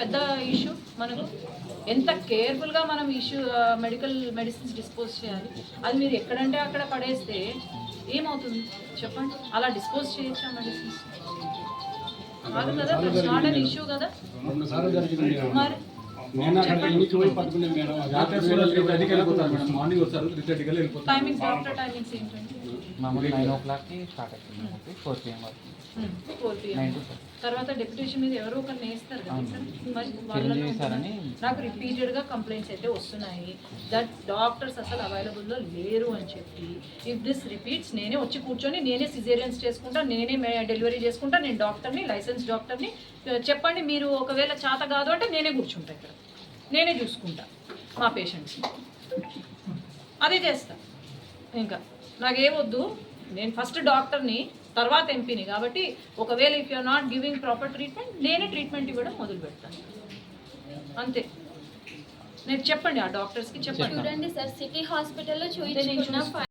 పెద్ద ఇష్యూ మనకు. ఎంత కేర్ఫుల్గా మనం ఇష్యూ మెడికల్ మెడిసిన్స్ డిస్పోజ్ చేయాలి. అది మీరు ఎక్కడంటే అక్కడ పడేస్తే ఏమవుతుంది? చెప్పండి. అలా డిస్పోజ్ చేయొచ్చా మెడిసిన్స్ కాదు కదా నాట్ అన్ ఇష్యూ కదా. మరి నేను? అక్కడ పోయి పట్టుకున్నాను మేడం? మేడం. మార్నింగ్ వస్తారు. టైమింగ్స్ డాక్టర్ టైమింగ్స్ ఏంటండి? మామూలు నైన్ ఓ క్లాక్కి స్టార్ట్ అవుతుంది ఫోర్ పిఎం వరకు. ఫోర్ నైన్ టు ఫైవ్ తర్వాత డెప్యుటేషన్ మీద ఎవరో ఒకరిని వేస్తారు కదా సార్? నాకు రిపీటెడ్గా కంప్లైంట్స్ అయితే వస్తున్నాయి. దట్ డాక్టర్స్ అసలు అవైలబుల్లో లేరు అని చెప్పి. ఇఫ్ దిస్ రిపీట్స్ నేనే వచ్చి కూర్చొని నేనే సిజేరియన్స్ చేసుకుంటా నేనే డెలివరీ చేసుకుంటా నేను డాక్టర్ని లైసెన్స్ డాక్టర్ని చెప్పండి మీరు ఒకవేళ చేత కాదు అంటే నేనే కూర్చుంటా ఇక్కడ. నేనే చూసుకుంటా మా పేషెంట్స్ని. అదే చేస్తా. ఇంకా నాకేమొద్దు నేను ఫస్ట్ డాక్టర్ని తర్వాత ఎంపీని కాబట్టి ఒకవేళ if you're not giving proper treatment నేనే ట్రీట్మెంట్ ఇవ్వడం మొదలు పెడతాను అంతే. నేను చెప్పండి ఆ డాక్టర్స్కి చెప్పండి. చూడండి సార్ సిటీ హాస్పిటల్లో నేను చూపించుకున్న.